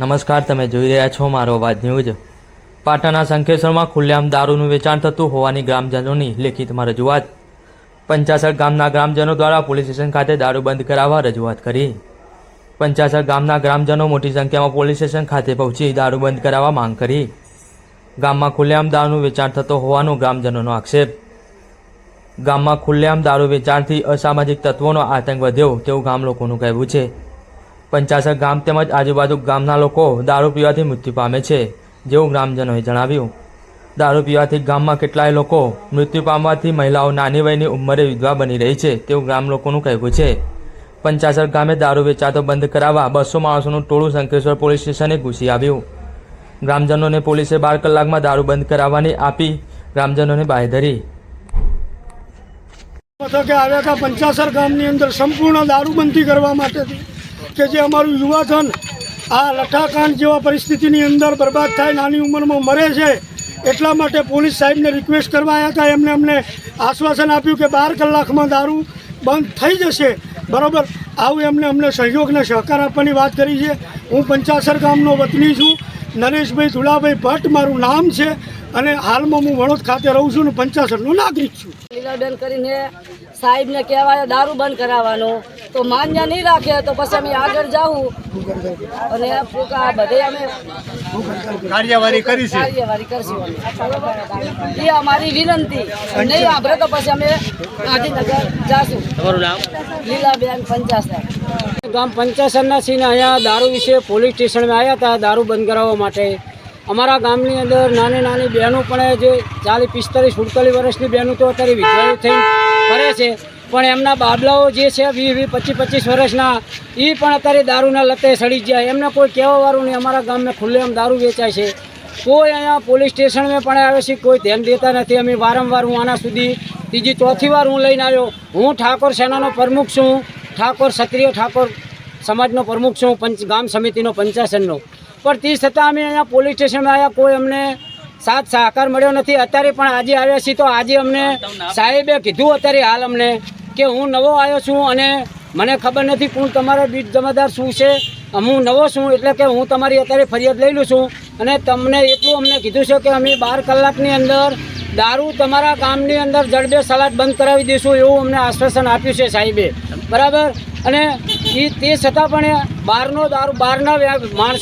નમસ્કાર, તમે જોઈ રહ્યા છો મારો અવાજ ન્યૂઝ. પાટણના શંખેશ્વરમાં ખુલ્લેઆમ દારૂનું વેચાણ થતું હોવાની ગ્રામજનોની લેખિતમાં રજૂઆત પંચાસર ગામના ગ્રામજનો દ્વારા પોલીસ સ્ટેશન ખાતે દારૂ બંધ કરાવવા રજૂઆત કરી. પંચાસર ગામના ગ્રામજનો મોટી સંખ્યામાં પોલીસ સ્ટેશન ખાતે પહોંચી દારૂ બંધ કરાવવા માંગ કરી. ગામમાં ખુલ્લેઆમ દારૂનું વેચાણ થતો હોવાનો ગ્રામજનોનો આક્ષેપ. ગામમાં ખુલ્લેઆમ દારૂ વેચાણથી અસામાજિક તત્વોનો આતંક વધ્યો તેવું ગામ લોકોનું કહેવું છે. પંચાસર ગામ તેમજ આજુબાજુ ગામના લોકો દારૂ પીવાથી મૃત્યુ પામે છે, જેવું ગ્રામજનોએ જણાવ્યું. દારૂ પીવાથી ગામમાં કેટલાય લોકો મૃત્યુ પામવાથી મહિલાઓ નાની વયની ઉંમરે વિધવા બની રહી છે, તેવું ગ્રામ લોકોનું કહેવું છે. પંચાસર ગામે દારૂ વેચાતો બંધ કરાવવા બસો માણસોનું ટોળું શંકેશ્વર પોલીસ સ્ટેશને ઘૂસી આવ્યું. ગ્રામજનોને પોલીસે બાર કલાકમાં દારૂ બંધ કરાવવાની આપી ગ્રામજનોને બાંયધરી ધરી પંચાસર ગામની અંદર સંપૂર્ણ દારૂબંધી કરવા માટેથી કે જે અમારું યુવાધન આ લઠાકાંડ જેવા પરિસ્થિતિની અંદર બરબાદ થાય, નાની ઉંમરમાં મરે છે, એટલા માટે પોલીસ સાહેબને રિક્વેસ્ટ કરવા આવ્યા હતા. એમને અમને આશ્વાસન આપ્યું કે બાર કલાકમાં દારૂ બંધ થઈ જશે. બરાબર? આવું એમને અમને સહયોગ અને સહકાર આપવાની વાત કરી છે. હું પંચાસર ગામનો વતની છું. નરેશભાઈ ધુલાભાઈ ભટ્ટ મારું નામ છે અને હાલમાં હું વણોદ ખાતે રહું છું અને પંચાસરનો નાગરિક છું. લીલાબેન કરીને સાહેબને કહેવાય દારૂ બંધ કરાવવાનો. તો માન્ય નહીં રાખે તો પછી અમે આગળ જાઉં. અને ફૂંકા બધે અમે કાર્યવાહી કરીશું કાર્યવાહી કરશું એ અમારી વિનંતી. નહીં આભરે તો પછી અમે ગાંધીનગર જાશું. તમારું નામ? લીલાબેન પંચાસર. ગામ પંચાસરના સિંહ અહીંયા દારૂ વિશે પોલીસ સ્ટેશનમાં આવ્યા હતા દારૂ બંધ કરાવવા માટે. અમારા ગામની અંદર નાની નાની બહેનો પણ જે ચાલીસ પિસ્તાલીસ સુડતાલીસ વર્ષની બહેનો તો અત્યારે વિધવાઓ થઈને ફરે છે. પણ એમના બાબલાઓ જે છે વીસ વીસ, પચીસ પચીસ વર્ષના એ પણ અત્યારે દારૂના લતે સડી જાય એમને કોઈ કહેવાવાળું નહીં. અમારા ગામમાં ખુલ્લેઆમ દારૂ વેચાય છે. કોઈ અહીંયા પોલીસ સ્ટેશનમાં પણ આવે છે, કોઈ ધ્યાન દેતા નથી. અમે વારંવાર હું આના સુધી ત્રીજી, ચોથી વાર હું લઈને આવ્યો. હું ઠાકોર સેનાનો પ્રમુખ છું. ઠાકોર ક્ષત્રિય ઠાકોર સમાજનો પ્રમુખ છું. પંચ, ગામ સમિતિનો પંચાસનનો. પણ તે છતાં અમે અહીંયા પોલીસ સ્ટેશનમાં આવ્યા. કોઈ અમને સાથ, સહકાર મળ્યો નથી. અત્યારે પણ આજે આવ્યા છીએ તો આજે અમને સાહેબે કીધું, અત્યારે હાલ અમને કે હું નવો આવ્યો છું અને મને ખબર નથી કોણ તમારો બીજ જમાદાર શું છે. હું નવો છું એટલે કે હું તમારી અત્યારે ફરિયાદ લઈ લઉં છું. અને તમને એટલું અમને કીધું છે કે અમે બાર કલાકની અંદર દારૂ તમારા ગામની અંદર જડબે સલાદ બંધ કરાવી દઈશું એવું અમને આશ્વાસન આપ્યું છે સાહેબે. બરાબર? અને એ તે છતાં પણ બહારનો દારૂ, બહારના માણસ